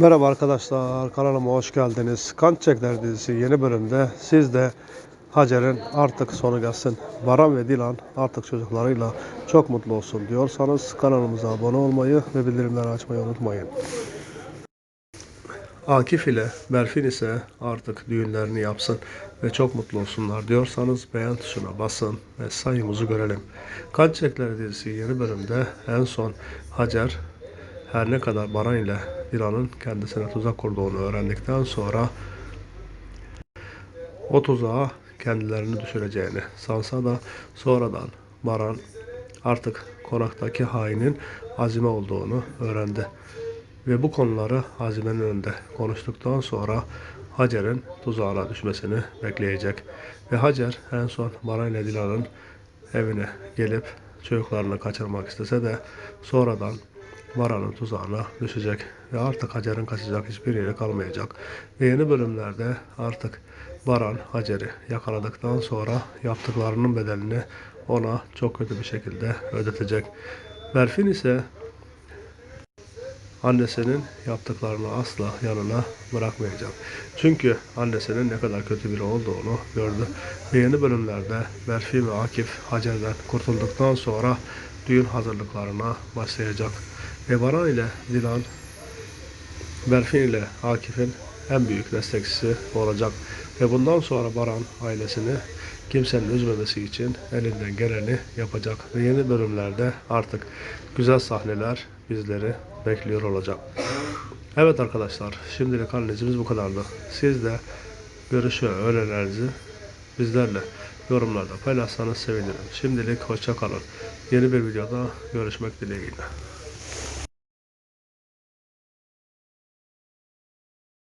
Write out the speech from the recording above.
Merhaba arkadaşlar, kanalıma hoş geldiniz. Kan Çiçekler dizisi yeni bölümde siz de Hacer'in artık sonu gelsin. Baran ve Dilan artık çocuklarıyla çok mutlu olsun diyorsanız kanalımıza abone olmayı ve bildirimleri açmayı unutmayın. Akif ile Berfin ise artık düğünlerini yapsın ve çok mutlu olsunlar diyorsanız beğen tuşuna basın ve sayımızı görelim. Kan Çiçekleri dizisi yeni bölümde en son Hacer her ne kadar Baran ile Dilan'ın kendisine tuzak kurduğunu öğrendikten sonra o tuzağa kendilerini düşüreceğini sansa da sonradan Baran artık konaktaki hainin Azime olduğunu öğrendi. Ve bu konuları Azime'nin önünde konuştuktan sonra Hacer'in tuzağına düşmesini bekleyecek. Ve Hacer en son Baran ile Dilan'ın evine gelip çocuklarını kaçırmak istese de sonradan Baran'ın tuzağına düşecek. Ve artık Hacer'in kaçacak hiçbir yeri kalmayacak. Ve yeni bölümlerde artık Baran Hacer'i yakaladıktan sonra yaptıklarının bedelini ona çok kötü bir şekilde ödetecek. Berfin ise annesinin yaptıklarını asla yanına bırakmayacak. Çünkü annesinin ne kadar kötü biri olduğunu gördü. Ve yeni bölümlerde Berfi ve Akif Hacer'den kurtulduktan sonra düğün hazırlıklarına başlayacak. Ve Baran ile Dilan Berfin ile Akif'in en büyük destekçisi olacak. Ve bundan sonra Baran ailesini kimsenin üzmemesi için elinden geleni yapacak. Ve yeni bölümlerde artık güzel sahneler bizleri bekliyor olacak. Evet arkadaşlar şimdilik analizimiz bu kadardı. Siz de görüş ve önerilerinizi bizlerle yorumlarda paylaşsanız sevinirim. Şimdilik hoşça kalın. Yeni bir videoda görüşmek dileğiyle.